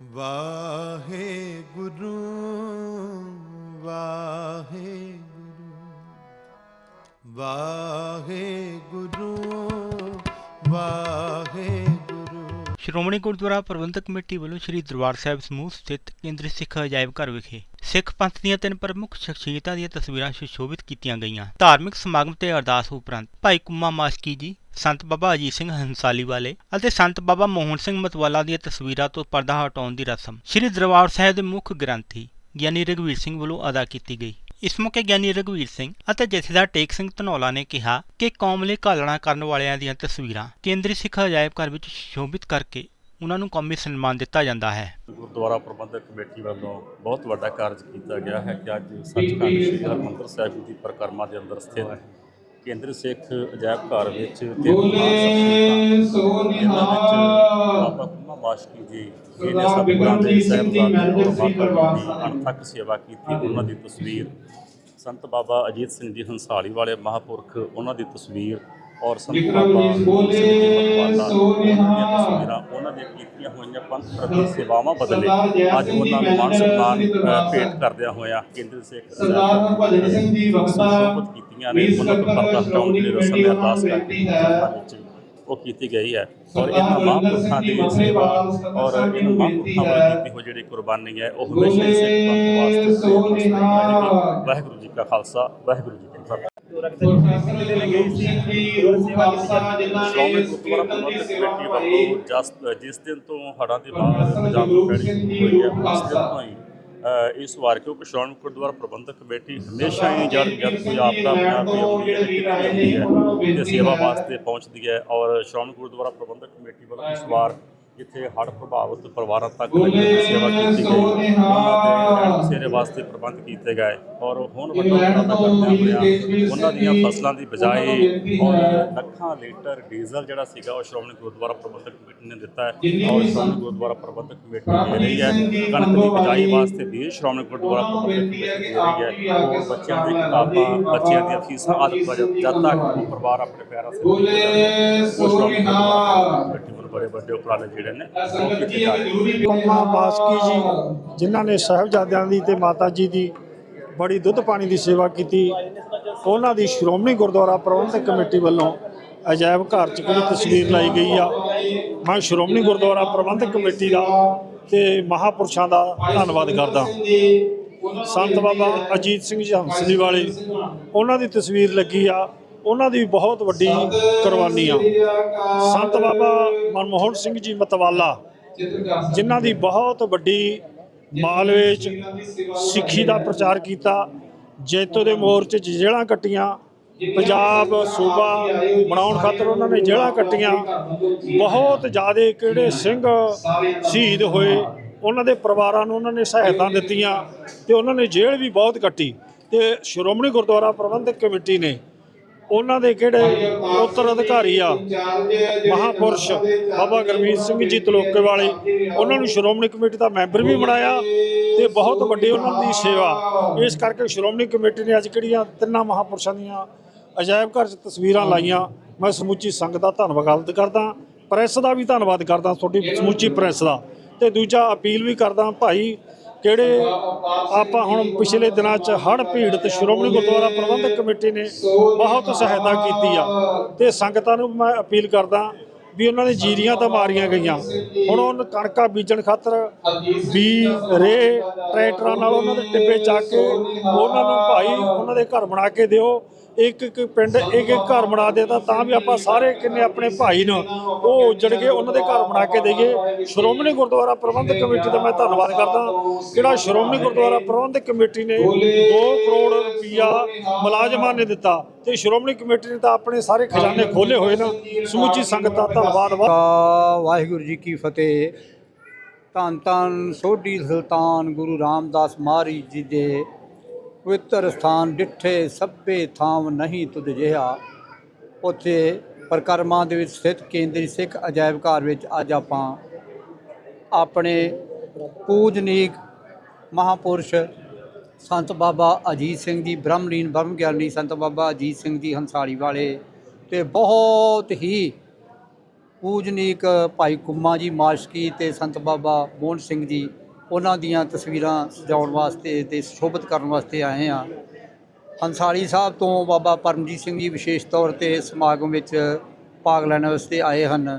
ਵਾਹਿਗੁਰੂ ਵਾਹਿਗੁਰੂ ਵਾਹਿਗੁਰੂ ਵਾਹਿਗੁਰੂ। ਸ਼੍ਰੋਮਣੀ ਗੁਰਦੁਆਰਾ ਪ੍ਰਬੰਧਕ committee ਵੱਲੋਂ ਸ੍ਰੀ ਦਰਬਾਰ ਸਾਹਿਬ ਸਮੂਹ ਸਥਿਤ ਕੇਂਦਰੀ ਸਿੱਖ ਅਜਾਇਬ ਘਰ ਵਿਖੇ ਸਿੱਖ ਪੰਥ ਦੀਆਂ ਤਿੰਨ ਪ੍ਰਮੁੱਖ ਸ਼ਖਸੀਅਤਾਂ ਦੀਆਂ ਤਸਵੀਰਾਂ ਸੁਸ਼ੋਭਿਤ ਕੀਤੀਆਂ ਗਈਆਂ। ਧਾਰਮਿਕ ਸਮਾਗਮ ਤੇ ਅਰਦਾਸ ਉਪਰੰਤ ਭਾਈ ਕੁੰਮਾ ਮਾਸਕੀ ਜੀ ਸੰਤ ਬਾਬਾ ਅਜੀਤ ਸਿੰਘ ਹੰਸਾਲੀ ਵਾਲੇ ਅਤੇ ਸੰਤ ਬਾਬਾ ਮੋਹਨ ਸਿੰਘ ਮਤਵਾਲਾ ਦੀਆਂ ਤਸਵੀਰਾਂ ਤੋਂ ਪਰਦਾ ਹਟਾਉਣ ਦੀ ਰਸਮ ਸ੍ਰੀ ਦਰਬਾਰ ਸਾਹਿਬ ਦੇ ਮੁੱਖ ਗ੍ਰੰਥੀ ਗਿਆਨੀ ਰਘਵੀਰ ਸਿੰਘ ਵੱਲੋਂ ਅਦਾ ਕੀਤੀ ਗਈ। ਇਸ ਮੌਕੇ ਗਿਆਨੀ ਰਘਵੀਰ ਸਿੰਘ ਅਤੇ ਜਥੇਦਾਰ ਟੇਕ ਸਿੰਘ ਧਨੌਲਾ ਨੇ ਕਿਹਾ ਕਿ ਕੌਮ ਲਈ ਘਾਲਣਾ ਕਰਨ ਵਾਲਿਆਂ ਦੀਆਂ ਤਸਵੀਰਾਂ ਕੇਂਦਰੀ ਸਿੱਖ ਅਜਾਇਬ ਘਰ ਵਿੱਚ ਸ਼ੋਭਿਤ ਕਰਕੇ ਉਹਨਾਂ ਨੂੰ ਕੌਮੀ ਸਨਮਾਨ ਦਿੱਤਾ ਜਾਂਦਾ ਹੈ। ਗੁਰਦੁਆਰਾ ਪ੍ਰਬੰਧਕ ਕਮੇਟੀ ਵੱਲੋਂ ਬਹੁਤ ਵੱਡਾ ਕਾਰਜ ਕੀਤਾ ਗਿਆ ਹੈ ਕਿ ਅੱਜ ਸੱਚਖੰਡ ਸ੍ਰੀ ਹਰਿਮੰਦਰ ਸਾਹਿਬ ਦੀ ਪਰਿਕਰਮਾ ਦੇ ਅੰਦਰ ਸਥਿਤ ਕੇਂਦਰੀ ਸਿੱਖ ਅਜਾਇਬ ਘਰ ਵਿੱਚ ਜਿਨ੍ਹਾਂ ਵਿੱਚ ਬਾਬਾ ਮਾਸ਼ਕੀ ਜੀ ਜਿਹਨੇ ਅਣਥੱਕ ਸੇਵਾ ਕੀਤੀ ਉਹਨਾਂ ਦੀ ਤਸਵੀਰ। ਸੰਤ ਬਾਬਾ ਅਜੀਤ ਸਿੰਘ ਜੀ ਹੰਸਾਲੀ ਵਾਲੇ ਮਹਾਪੁਰਖ ਉਹਨਾਂ ਦੀ ਤਸਵੀਰ ਔਰ ਸੰਤ ਬਾਬਾ ਉਹਨਾਂ ਦੀਆਂ ਕੀਤੀਆਂ ਹੋਈਆਂ ਪੰਥ ਪ੍ਰਤੀ ਸੇਵਾਵਾਂ ਬਦਲੇ ਅੱਜ ਉਹਨਾਂ ਨੂੰ ਮਾਨ ਸਨਮਾਨ ਅ, ਭੇਟ ਕਰਦਿਆਂ ਹੋਇਆ ਕੇਂਦਰ ਸਿੱਖ ਸਰਦਾਰ ਭਜਨ ਸਿੰਘ ਜੀ ਵਕਤਾ ਸੁਸ਼ੋਭਿਤ ਕੀਤੀਆਂ ਨੇ ਉਹਨਾਂ ਤੋਂ ਪਰਦਾ ਹਟਾਉਣ ਦੀ ਰਸਮ ਦੀ ਅਰਦਾਸ ਕਰਕੇ ਸੰਤਾਂ ਵਿੱਚ ਉਹ ਕੀਤੀ ਗਈ ਹੈ। ਔਰ ਇਹਨਾਂ ਮਹਾਂਪੁਰਖਾਂ ਦੀ ਸੇਵਾ ਔਰ ਇਹਨਾਂ ਮਹਾਂਪੁਰਖਾਂ ਵੱਲੋਂ ਕੀਤੀ ਹੋਈ ਜਿਹੜੀ ਕੁਰਬਾਨੀ ਹੈ ਉਹ ਹਮੇਸ਼ਾ ਸਿੱਖ ਪੰਥ ਵਾਸਤੇ। ਵਾਹਿਗੁਰੂ ਜੀ ਕਾ ਖਾਲਸਾ ਵਾਹਿਗੁਰੂ ਜੀ ਕੀ ਫਤਿਹ। ਸ਼੍ਰੋਮਣੀ ਗੁਰਦੁਆਰਾ ਪ੍ਰਬੰਧਕ ਕਮੇਟੀ ਵੱਲੋਂ ਜਸ ਜਿਸ ਦਿਨ ਤੋਂ ਹੜ੍ਹਾਂ ਦੀ ਮਾਰ ਪੰਜਾਬ ਨੂੰ ਪੈਣੀ ਹੋਈ ਹੈ ਉਸ ਦਿਨ ਤੋਂ ਹੀ ਇਸ ਵਾਰ ਕਿਉਂਕਿ ਸ਼੍ਰੋਮਣੀ ਗੁਰਦੁਆਰਾ ਪ੍ਰਬੰਧਕ ਕਮੇਟੀ ਹਮੇਸ਼ਾ ਹੀ ਜਦ ਜਦ ਕੋਈ ਆਪਦਾ ਪੰਜਾਬ ਦੀ ਆਉਂਦੀ ਹੈ ਕਿਤੇ ਵੀ ਆਉਂਦੀ ਹੈ ਤੇ ਸੇਵਾ ਵਾਸਤੇ ਪਹੁੰਚਦੀ ਹੈ ਔਰ ਸ਼੍ਰੋਮਣੀ ਗੁਰਦੁਆਰਾ ਪ੍ਰਬੰਧਕ ਕਮੇਟੀ ਵੱਲੋਂ ਇਸ ਵਾਰ ਜਿੱਥੇ ਹੜ੍ਹ ਪ੍ਰਭਾਵਿਤ ਪਰਿਵਾਰਾਂ ਤੱਕ ਸੇਵਾ ਕੀਤੀ ਗਈ। ਉਹਨਾਂ ਦੇ ਵਾਸਤੇ ਪ੍ਰਬੰਧ ਕੀਤੇ ਗਏ ਔਰ ਹੁਣ ਵੱਡਾ ਉਪਰਾਲਾ ਕਰਦਿਆਂ ਹੋਇਆਂ। ਉਹਨਾਂ ਦੀਆਂ ਫਸਲਾਂ ਦੀ ਬਜਾਏ ਔਰ ਲੱਖਾਂ ਲੀਟਰ ਡੀਜ਼ਲ ਜਿਹੜਾ ਸੀਗਾ ਉਹ ਸ਼੍ਰੋਮਣੀ ਗੁਰਦੁਆਰਾ ਪ੍ਰਬੰਧਕ ਕਮੇਟੀ ਨੇ ਦਿੱਤਾ ਹੈ ਔਰ ਸ਼੍ਰੋਮਣੀ ਗੁਰਦੁਆਰਾ ਪ੍ਰਬੰਧਕ ਕਮੇਟੀ ਦੇ ਰਹੀ ਹੈ। ਕਣਕ ਦੀ ਬਜਾਈ ਵਾਸਤੇ ਵੀ ਸ਼੍ਰੋਮਣੀ ਗੁਰਦੁਆਰਾ ਪ੍ਰਬੰਧਕ ਕਮੇਟੀ ਦੇ ਰਹੀ ਹੈ। ਔਰ ਬੱਚਿਆਂ ਦੀ ਕਿਤਾਬਾਂ ਬੱਚਿਆਂ ਦੀਆਂ ਫੀਸਾਂ ਆਦਿ ਜਦ ਤੱਕ ਪਰਿਵਾਰ ਆਪਣੇ ਸਿਰ ਨਹੀਂ ਖੜੇ, ਬੜੇ ਵੱਡੇ ਉਪਰਾਲੇ ਜਿਹੜੇ ਨੇ ਉਹ ਕੀਤੇ ਜਾ ਰਹੇ ਨੇ। ਪੰਮਾ ਬਾਸਕੀ ਜੀ ਜਿਨ੍ਹਾਂ ਨੇ ਸਾਹਿਬਜ਼ਾਦਿਆਂ ਦੀ ਤੇ ਮਾਤਾ ਜੀ ਦੀ ਬੜੀ ਦੁੱਧ ਪਾਣੀ ਦੀ ਸੇਵਾ ਕੀਤੀ ਉਹਨਾਂ ਦੀ ਸ਼੍ਰੋਮਣੀ ਗੁਰਦੁਆਰਾ ਪ੍ਰਬੰਧਕ ਕਮੇਟੀ ਵੱਲੋਂ ਅਜਾਇਬ ਘਰ 'ਚ ਜਿਹੜੀ ਤਸਵੀਰ ਲਾਈ ਗਈ ਆ। ਮੈਂ ਸ਼੍ਰੋਮਣੀ ਗੁਰਦੁਆਰਾ ਪ੍ਰਬੰਧਕ ਕਮੇਟੀ ਦਾ ਤੇ ਮਹਾਪੁਰਸ਼ਾਂ ਦਾ ਧੰਨਵਾਦ ਕਰਦਾ ਸੰਤ ਬਾਬਾ ਅਜੀਤ ਸਿੰਘ ਜੀ ਹੰਸਲੀ ਵਾਲੇ ਉਹਨਾਂ ਦੀ ਤਸਵੀਰ ਲੱਗੀ ਆ। ਉਹਨਾਂ ਦੀ ਬਹੁਤ ਵੱਡੀ ਕੁਰਬਾਨੀ ਆ। ਸੰਤ ਬਾਬਾ ਮਨਮੋਹਨ ਸਿੰਘ ਜੀ ਮਤਵਾਲਾ ਜਿਨ੍ਹਾਂ ਦੀ ਬਹੁਤ ਵੱਡੀ ਮਾਲਵੇ 'ਚ ਸਿੱਖੀ ਦਾ ਪ੍ਰਚਾਰ ਕੀਤਾ। ਜੈਤੋ ਦੇ ਮੋਰਚੇ 'ਚ ਜੇਲ੍ਹਾਂ ਕੱਟੀਆਂ। ਪੰਜਾਬ ਸੂਬਾ ਬਣਾਉਣ ਖਾਤਰ ਉਹਨਾਂ ਨੇ ਜੇਲ੍ਹਾਂ ਕੱਟੀਆਂ। ਬਹੁਤ ਜ਼ਿਆਦੇ ਕਿਹੜੇ ਸਿੰਘ ਸ਼ਹੀਦ ਹੋਏ। ਉਹਨਾਂ ਦੇ ਪਰਿਵਾਰਾਂ ਨੂੰ ਉਹਨਾਂ ਨੇ ਸਹਾਇਤਾ ਦਿੱਤੀਆਂ ਤੇ ਉਹਨਾਂ ਨੇ ਜੇਲ੍ਹ ਵੀ ਬਹੁਤ ਕੱਟੀ। ਤੇ ਸ਼੍ਰੋਮਣੀ ਗੁਰਦੁਆਰਾ ਪ੍ਰਬੰਧਕ ਕਮੇਟੀ ਨੇ ਉਹਨਾਂ ਦੇ ਕਿਹੜੇ ਉੱਤਰ ਅਧਿਕਾਰੀ ਆ? ਮਹਾਪੁਰਸ਼ ਬਾਬਾ ਗੁਰਮੀਤ ਸਿੰਘ ਜੀ ਤਲੋਕੇ ਵਾਲੇ। ਉਹਨਾਂ ਨੂੰ ਸ਼੍ਰੋਮਣੀ ਕਮੇਟੀ ਦਾ ਮੈਂਬਰ ਵੀ ਬਣਾਇਆ ਤੇ ਬਹੁਤ ਵੱਡੀ ਉਹਨਾਂ ਦੀ ਸੇਵਾ। ਇਸ ਕਰਕੇ ਸ਼੍ਰੋਮਣੀ ਕਮੇਟੀ ਨੇ ਅੱਜ ਕਿਹੜੀਆਂ ਤਿੰਨਾਂ ਮਹਾਪੁਰਸ਼ਾਂ ਦੀਆਂ ਅਜਾਇਬ ਘਰ 'ਚ ਤਸਵੀਰਾਂ ਲਾਈਆਂ। ਮੈਂ ਸਮੁੱਚੀ ਸੰਗਤ ਦਾ ਧੰਨਵਾਦ ਕਰਦਾ ਪ੍ਰੈਸ ਦਾ ਵੀ ਧੰਨਵਾਦ ਕਰਦਾ ਤੁਹਾਡੀ ਸਮੁੱਚੀ ਪ੍ਰੈਸ ਦਾ। ਤੇ ਦੂਜਾ ਅਪੀਲ ਵੀ ਕਰਦਾ ਭਾਈ ਕਿਹੜੇ ਆਪਾਂ ਹੁਣ ਪਿਛਲੇ ਦਿਨਾਂ 'ਚ ਹੜ੍ਹ ਪੀੜਤ ਸ਼੍ਰੋਮਣੀ ਗੁਰਦੁਆਰਾ ਪ੍ਰਬੰਧਕ ਕਮੇਟੀ ਨੇ ਬਹੁਤ ਸਹਾਇਤਾ ਕੀਤੀ ਆ। ਤੇ ਸੰਗਤਾਂ ਨੂੰ ਮੈਂ ਅਪੀਲ ਕਰਦਾ ਵੀ ਉਹਨਾਂ ਦੀ ਜੀਰੀਆਂ ਤਾਂ ਮਾਰੀਆਂ ਗਈਆਂ। ਹੁਣ ਉਹ ਕਣਕਾਂ ਬੀਜਣ ਖਾਤਰ ਬੀ ਰੇ ਟਰੈਕਟਰਾਂ ਨਾਲ ਉਹਨਾਂ ਦੇ ਟਿੱਬੇ ਚੱਕ ਕੇ ਉਹਨਾਂ ਨੂੰ ਭਾਈ ਉਹਨਾਂ ਦੇ ਘਰ ਬਣਾ ਕੇ ਦਿਓ। ਇੱਕ ਇੱਕ ਪਿੰਡ, ਇੱਕ ਇੱਕ ਘਰ ਬਣਾ ਦੇਤਾ ਤਾਂ ਵੀ ਆਪਾਂ ਸਾਰੇ ਕਿੰਨੇ ਆਪਣੇ ਭਾਈ ਨੂੰ ਉਹ ਉੱਜੜ ਕੇ ਉਹਨਾਂ ਦੇ ਘਰ ਬਣਾ ਕੇ ਦਈਏ। ਸ਼੍ਰੋਮਣੀ ਗੁਰਦੁਆਰਾ ਪ੍ਰਬੰਧਕ ਕਮੇਟੀ ਦਾ ਮੈਂ ਧੰਨਵਾਦ ਕਰਦਾ ਜਿਹੜਾ ਸ਼੍ਰੋਮਣੀ ਗੁਰਦੁਆਰਾ ਪ੍ਰਬੰਧਕ ਕਮੇਟੀ ਨੇ 2 ਕਰੋੜ ਰੁਪਈਆ ਮੁਲਾਜ਼ਮਾਂ ਨੇ ਦਿੱਤਾ ਤੇ ਸ਼੍ਰੋਮਣੀ ਕਮੇਟੀ ਨੇ ਤਾਂ ਆਪਣੇ ਸਾਰੇ ਖਜ਼ਾਨੇ ਖੋਲੇ ਹੋਏ ਨਾ। ਸਮੁੱਚੀ ਸੰਗਤ ਦਾ ਧੰਨਵਾਦ ਵਾ- ਵਾਹਿਗੁਰੂ ਜੀ ਕੀ ਫਤਿਹ। ਧੰਨ ਧੰਨ ਸੋਢੀ ਸੁਲਤਾਨ ਗੁਰੂ ਰਾਮਦਾਸ ਮਹਾਰਾਜ ਜੀ ਦੇ ਪਵਿੱਤਰ ਸਥਾਨ ਡਿੱਠੇ ਸਭੇ ਥਾਮ ਨਹੀਂ ਤੁਧ ਜਿਹਾ, ਉੱਥੇ ਪ੍ਰਕਰਮਾਂ ਦੇ ਵਿੱਚ ਸਥਿਤ ਕੇਂਦਰੀ ਸਿੱਖ ਅਜਾਇਬ ਘਰ ਵਿੱਚ ਅੱਜ ਆਪਾਂ ਆਪਣੇ ਪੂਜਨੀਕ ਮਹਾਪੁਰਸ਼ ਸੰਤ ਬਾਬਾ ਅਜੀਤ ਸਿੰਘ ਜੀ, ਬ੍ਰਹਮਲੀਨ ਬ੍ਰਹਮ ਗਿਆਨੀ ਸੰਤ ਬਾਬਾ ਅਜੀਤ ਸਿੰਘ ਜੀ ਹੰਸਾਲੀ ਵਾਲੇ ਤੇ ਬਹੁਤ ਹੀ ਪੂਜਨੀਕ ਭਾਈ ਕੁੰਮਾ ਜੀ, ਮਾਸ਼ਕੀ ਤੇ ਸੰਤ ਬਾਬਾ ਮੋਹਨ ਸਿੰਘ ਜੀ ਉਹਨਾਂ ਦੀਆਂ ਤਸਵੀਰਾਂ ਸਜਾਉਣ ਵਾਸਤੇ ਤੇ ਸ਼ੋਭਿਤ ਕਰਨ ਵਾਸਤੇ ਆਏ ਆ ਹੰਸਾਲੀ ਸਾਹਿਬ ਤੋਂ ਬਾਬਾ ਪਰਮਜੀਤ ਸਿੰਘ ਜੀ ਵਿਸ਼ੇਸ਼ ਤੌਰ ਤੇ ਸਮਾਗਮ ਵਿੱਚ ਭਾਗ ਲੈਣ ਵਾਸਤੇ ਆਏ ਹਨ।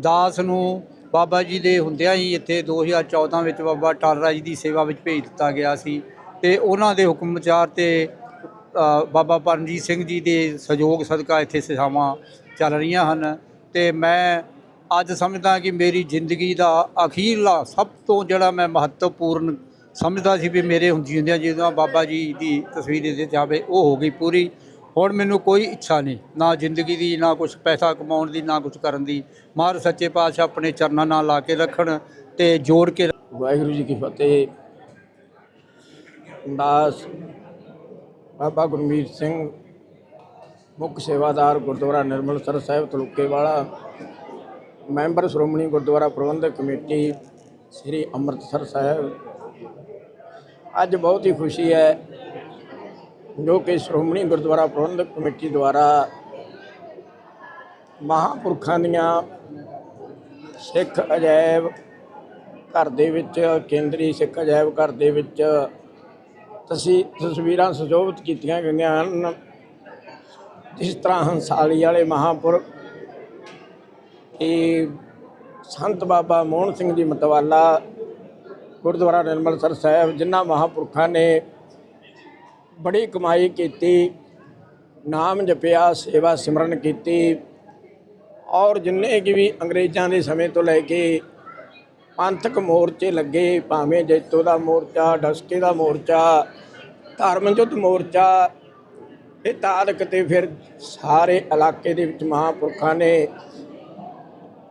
ਦਾਸ ਨੂੰ ਬਾਬਾ ਜੀ ਦੇ ਹੁੰਦਿਆਂ ਹੀ ਇੱਥੇ 2014 ਵਿੱਚ ਬਾਬਾ ਟਾਲਰਾ ਜੀ ਦੀ ਸੇਵਾ ਵਿੱਚ ਭੇਜ ਦਿੱਤਾ ਗਿਆ ਸੀ ਤੇ ਉਹਨਾਂ ਦੇ ਹੁਕਮ ਵਿਚਾਰ ਤੇ ਬਾਬਾ ਪਰਮਜੀਤ ਸਿੰਘ ਜੀ ਦੇ ਸਹਿਯੋਗ ਸਦਕਾ ਇੱਥੇ ਸੇਵਾਵਾਂ ਚੱਲ ਰਹੀਆਂ ਹਨ ਤੇ ਮੈਂ ਅੱਜ ਸਮਝਦਾ ਕਿ ਮੇਰੀ ਜ਼ਿੰਦਗੀ ਦਾ ਅਖੀਰਲਾ ਸਭ ਤੋਂ ਜਿਹੜਾ ਮੈਂ ਮਹੱਤਵਪੂਰਨ ਸਮਝਦਾ ਸੀ ਵੀ ਮੇਰੇ ਹੁੰਦੀ ਹੁੰਦਿਆਂ ਜਦੋਂ ਬਾਬਾ ਜੀ ਦੀ ਤਸਵੀਰ ਦੇ ਜਾਵੇ ਉਹ ਹੋ ਗਈ ਪੂਰੀ। ਹੁਣ ਮੈਨੂੰ ਕੋਈ ਇੱਛਾ ਨਹੀਂ, ਨਾ ਜ਼ਿੰਦਗੀ ਦੀ, ਨਾ ਕੁਝ ਪੈਸਾ ਕਮਾਉਣ ਦੀ, ਨਾ ਕੁਝ ਕਰਨ ਦੀ। ਮਹਾਰਾਜ ਸੱਚੇ ਪਾਤਸ਼ਾਹ ਆਪਣੇ ਚਰਨਾਂ ਨਾਲ ਲਾ ਕੇ ਰੱਖਣ ਤੇ ਜੋੜ ਕੇ ਵਾਹਿਗੁਰੂ ਜੀ ਕੀ ਫਤਿਹ। ਦਾਸ ਬਾਬਾ ਗੁਰਮੀਤ ਸਿੰਘ, ਮੁੱਖ ਸੇਵਾਦਾਰ ਗੁਰਦੁਆਰਾ ਨਿਰਮਲ ਸਰ ਸਾਹਿਬ ਤਲੁਕੇ ਵਾਲਾ ਮੈਂਬਰ ਸ਼੍ਰੋਮਣੀ ਗੁਰਦੁਆਰਾ ਪ੍ਰਬੰਧਕ ਕਮੇਟੀ ਸ੍ਰੀ ਅੰਮ੍ਰਿਤਸਰ ਸਾਹਿਬ। ਅੱਜ ਬਹੁਤ ਹੀ ਖੁਸ਼ੀ ਹੈ ਜੋ ਕਿ ਸ਼੍ਰੋਮਣੀ ਗੁਰਦੁਆਰਾ ਪ੍ਰਬੰਧਕ ਕਮੇਟੀ ਦੁਆਰਾ ਮਹਾਂਪੁਰਖਾਂ ਦੀਆਂ ਸਿੱਖ ਅਜਾਇਬ ਘਰ ਦੇ ਵਿੱਚ, ਕੇਂਦਰੀ ਸਿੱਖ ਅਜਾਇਬ ਘਰ ਦੇ ਵਿੱਚ ਤਸੀ, ਤਸਵੀਰਾਂ ਸੁਸ਼ੋਭਿਤ ਕੀਤੀਆਂ ਗਈਆਂ ਹਨ। ਜਿਸ ਤਰ੍ਹਾਂ ਹੰਸਾਲੀ ਵਾਲੇ ਮਹਾਂਪੁਰਖ ਇਹ ਸੰਤ ਬਾਬਾ ਮੋਹਨ ਸਿੰਘ ਜੀ ਮਤਵਾਲਾ, ਗੁਰਦੁਆਰਾ ਨਿਰਮਲਸਰ ਸਾਹਿਬ, ਜਿਨ੍ਹਾਂ ਮਹਾਂਪੁਰਖਾਂ ਨੇ ਬੜੀ ਕਮਾਈ ਕੀਤੀ, ਨਾਮ ਜਪਿਆ, ਸੇਵਾ ਸਿਮਰਨ ਕੀਤੀ, ਔਰ ਜਿੰਨੇ ਕਿ ਵੀ ਅੰਗਰੇਜ਼ਾਂ ਦੇ ਸਮੇਂ ਤੋਂ ਲੈ ਕੇ ਪੰਥਕ ਮੋਰਚੇ ਲੱਗੇ, ਭਾਵੇਂ ਜੈਤੋ ਦਾ ਮੋਰਚਾ, ਡਸਕੇ ਦਾ ਮੋਰਚਾ ਧਰਮ ਯੁੱਧ ਮੋਰਚਾ, ਇਹ ਤਾਲਕ ਤੇ ਫਿਰ ਸਾਰੇ ਇਲਾਕੇ ਦੇ ਵਿੱਚ ਮਹਾਂਪੁਰਖਾਂ ਨੇ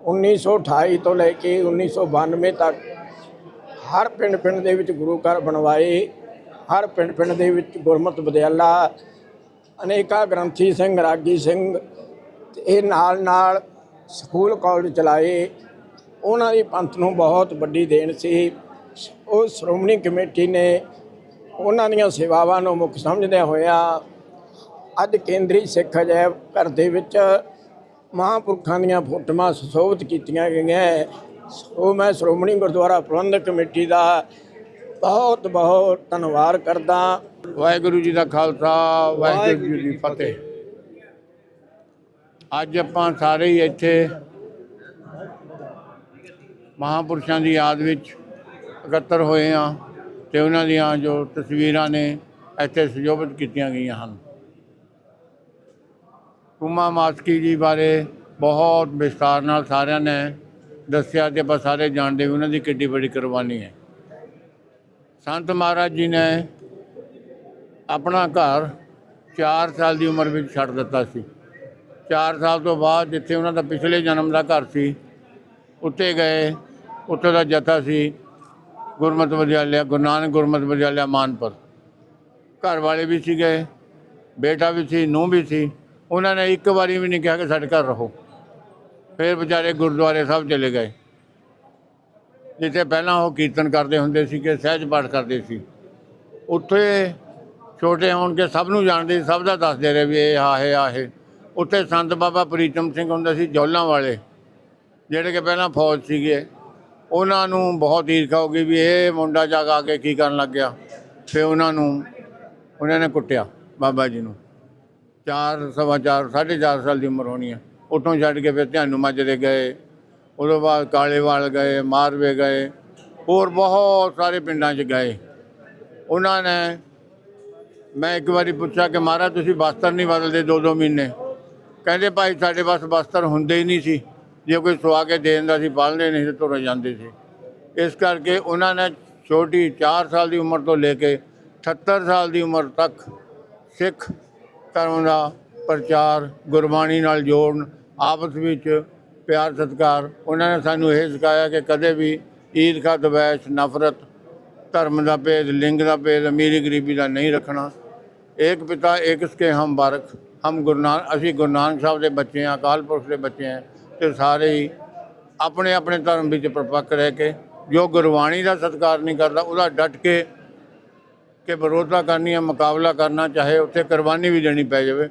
1928 ਤੋਂ ਲੈ ਕੇ 1992 ਤੱਕ ਹਰ ਪਿੰਡ ਪਿੰਡ ਦੇ ਵਿੱਚ ਗੁਰੂ ਘਰ ਬਣਵਾਏ, ਹਰ ਪਿੰਡ ਪਿੰਡ ਦੇ ਵਿੱਚ ਗੁਰਮਤ ਵਿਦਿਆਲਾ ਅਨੇਕਾ ਗ੍ਰੰਥੀ ਸਿੰਘ, ਰਾਗੀ ਸਿੰਘ ਇਹ ਨਾਲ ਨਾਲ ਸਕੂਲ ਕਾਲਜ ਚਲਾਏ। ਉਹਨਾਂ ਦੀ ਪੰਥ ਨੂੰ ਬਹੁਤ ਵੱਡੀ ਦੇਣ ਸੀ। ਉਹ ਸ਼੍ਰੋਮਣੀ ਕਮੇਟੀ ਨੇ ਉਹਨਾਂ ਦੀਆਂ ਸੇਵਾਵਾਂ ਨੂੰ ਮੁੱਖ ਸਮਝਦਿਆਂ ਹੋਇਆ ਅੱਜ ਕੇਂਦਰੀ ਸਿੱਖ ਅਜਾਇਬ ਘਰ ਦੇ ਵਿੱਚ ਮਹਾਂਪੁਰਖਾਂ ਦੀਆਂ ਫੋਟੋਆਂ ਸੁਸ਼ੋਭਿਤ ਕੀਤੀਆਂ ਗਈਆਂ। ਸੋ ਮੈਂ ਸ਼੍ਰੋਮਣੀ ਗੁਰਦੁਆਰਾ ਪ੍ਰਬੰਧਕ ਕਮੇਟੀ ਦਾ ਬਹੁਤ ਬਹੁਤ ਧੰਨਵਾਦ ਕਰਦਾ। ਵਾਹਿਗੁਰੂ ਜੀ ਦਾ ਖਾਲਸਾ, ਵਾਹਿਗੁਰੂ ਜੀ ਦੀ ਫਤਿਹ। ਅੱਜ ਆਪਾਂ ਸਾਰੇ ਹੀ ਇੱਥੇ ਮਹਾਪੁਰਸ਼ਾਂ ਦੀ ਯਾਦ ਵਿੱਚ ਇਕੱਤਰ ਹੋਏ ਆ ਤੇ ਉਹਨਾਂ ਦੀਆਂ ਜੋ ਤਸਵੀਰਾਂ ਨੇ ਇੱਥੇ ਸੁਜੋਭਿਤ ਕੀਤੀਆਂ ਗਈਆਂ ਹਨ। ਉਮਾ ਮਾਸਕੀ ਜੀ ਬਾਰੇ ਬਹੁਤ ਵਿਸਤਾਰ ਨਾਲ ਸਾਰਿਆਂ ਨੇ ਦੱਸਿਆ ਤੇ ਆਪਾਂ ਸਾਰੇ ਜਾਣਦੇ ਵੀ ਉਹਨਾਂ ਦੀ ਕਿੱਡੀ ਬੜੀ ਕੁਰਬਾਨੀ ਹੈ। ਸੰਤ ਮਹਾਰਾਜ ਜੀ ਨੇ ਆਪਣਾ ਘਰ 4 ਸਾਲ ਦੀ ਉਮਰ ਵਿੱਚ ਛੱਡ ਦਿੱਤਾ ਸੀ। 4 ਸਾਲ ਤੋਂ ਬਾਅਦ ਜਿੱਥੇ ਉਹਨਾਂ ਦਾ ਪਿਛਲੇ ਜਨਮ ਦਾ ਘਰ ਸੀ ਉੱਤੇ ਗਏ, ਉੱਥੇ ਦਾ ਜਥਾ ਸੀ ਗੁਰਮਤਿ ਵਿਦਿਆਲਿਆ, ਗੁਰੂ ਨਾਨਕ ਗੁਰਮਤਿ ਵਿਦਿਆਲਿਆ ਮਾਨਪੁਰ। ਘਰ ਵਾਲੇ ਵੀ ਸੀਗੇ, ਬੇਟਾ ਵੀ ਸੀ, ਨੂੰਹ ਵੀ ਸੀ। ਉਹਨਾਂ ਨੇ ਇੱਕ ਵਾਰੀ ਵੀ ਨਹੀਂ ਕਿਹਾ ਕਿ ਸਾਡੇ ਘਰ ਰਹੋ। ਫਿਰ ਵਿਚਾਰੇ ਗੁਰਦੁਆਰੇ ਸਾਹਿਬ ਚਲੇ ਗਏ। ਜਿੱਥੇ ਪਹਿਲਾਂ ਉਹ ਕੀਰਤਨ ਕਰਦੇ ਹੁੰਦੇ ਸੀ ਕਿ ਸਹਿਜ ਪਾਠ ਕਰਦੇ ਸੀ। ਉੱਥੇ ਛੋਟੇ ਹੋਣ ਕੇ ਸਭ ਨੂੰ ਜਾਣਦੇ ਸੀ, ਸਭ ਦਾ ਦੱਸਦੇ ਰਹੇ ਵੀ ਇਹ ਆਹੇ ਆਹੇ ਉੱਥੇ ਸੰਤ ਬਾਬਾ ਪ੍ਰੀਤਮ ਸਿੰਘ ਹੁੰਦਾ ਸੀ ਜੌਲਾਂ ਵਾਲੇ ਜਿਹੜੇ ਕਿ ਪਹਿਲਾਂ ਫੌਜ ਸੀਗੇ। ਉਹਨਾਂ ਨੂੰ ਬਹੁਤ ਈਰਖਾ ਹੋ ਗਈ ਵੀ ਇਹ ਮੁੰਡਾ ਜਾ ਆ ਕੇ ਕੀ ਕਰਨ ਲੱਗ ਗਿਆ। ਫਿਰ ਉਹਨਾਂ ਨੂੰ ਉਹਨਾਂ ਨੇ ਕੁੱਟਿਆ ਬਾਬਾ ਜੀ ਨੂੰ। ਚਾਰ, ਸਵਾ ਚਾਰ, ਸਾਢੇ ਚਾਰ ਸਾਲ ਦੀ ਉਮਰ ਹੋਣੀ ਹੈ ਉੱਥੋਂ ਛੱਡ ਕੇ ਫਿਰ ਧਿਆਨੂ ਮਾਜਰੇ ਗਏ। ਉਦੋਂ ਬਾਅਦ ਕਾਲੇਵਾਲ ਗਏ, ਮਾਰਵੇ ਗਏ। ਹੋਰ ਬਹੁਤ ਸਾਰੇ ਪਿੰਡਾਂ 'ਚ ਗਏ। ਉਹਨਾਂ ਨੇ ਮੈਂ ਇੱਕ ਵਾਰੀ ਪੁੱਛਿਆ ਕਿ ਮਹਾਰਾਜ, ਤੁਸੀਂ ਬਸਤਰ ਨਹੀਂ ਬਦਲਦੇ ਦੋ ਦੋ ਮਹੀਨੇ? ਕਹਿੰਦੇ, ਭਾਈ, ਸਾਡੇ ਪਾਸ ਬਸਤਰ ਹੁੰਦੇ ਹੀ ਨਹੀਂ ਸੀ। ਜੇ ਕੋਈ ਸਵਾ ਕੇ ਦੇ ਦਿੰਦਾ ਸੀ, ਪਾਲਦੇ ਨਹੀਂ ਤੇ ਤੁਰ ਜਾਂਦੇ ਸੀ। ਇਸ ਕਰਕੇ ਉਹਨਾਂ ਨੇ ਛੋਟੀ 4 ਸਾਲ ਦੀ ਉਮਰ ਤੋਂ ਲੈ ਕੇ 78 ਸਾਲ ਦੀ ਉਮਰ ਤੱਕ ਸਿੱਖ ਧਰਮ ਦਾ ਪ੍ਰਚਾਰ, ਗੁਰਬਾਣੀ ਨਾਲ ਜੋੜਨ, ਆਪਸ ਵਿੱਚ ਪਿਆਰ, ਸਤਿਕਾਰ। ਉਹਨਾਂ ਨੇ ਸਾਨੂੰ ਇਹ ਸਿਖਾਇਆ ਕਿ ਕਦੇ ਵੀ ਈਰਖਾ ਦਵੈਸ਼ ਨਫ਼ਰਤ, ਧਰਮ ਦਾ ਭੇਦ, ਲਿੰਗ ਦਾ ਭੇਦ, ਅਮੀਰੀ ਗਰੀਬੀ ਦਾ ਨਹੀਂ ਰੱਖਣਾ। ਏਕ ਪਿਤਾ, ਏਕ ਸਕੇ ਹਮ ਬਾਰਕ ਹਮ ਗੁਰੂ ਨਾਨਕ ਅਸੀਂ ਗੁਰੂ ਨਾਨਕ ਸਾਹਿਬ ਦੇ ਬੱਚੇ ਹਾਂ, ਅਕਾਲ ਪੁਰਖ ਦੇ ਬੱਚੇ ਹਾਂ ਤੇ ਸਾਰੇ ਹੀ ਆਪਣੇ ਆਪਣੇ ਧਰਮ ਵਿੱਚ ਪ੍ਰਪੱਕ ਰਹਿ ਕੇ ਜੋ ਗੁਰਬਾਣੀ ਦਾ ਸਤਿਕਾਰ ਨਹੀਂ ਕਰਦਾ, ਉਹਦਾ ਡਟ ਕੇ ਕਿ ਵਿਰੋਧਤਾ ਕਰਨੀ ਹੈ ਮੁਕਾਬਲਾ ਕਰਨਾ ਚਾਹੇ ਉੱਥੇ ਕੁਰਬਾਨੀ ਵੀ ਦੇਣੀ ਪੈ ਜਾਵੇ।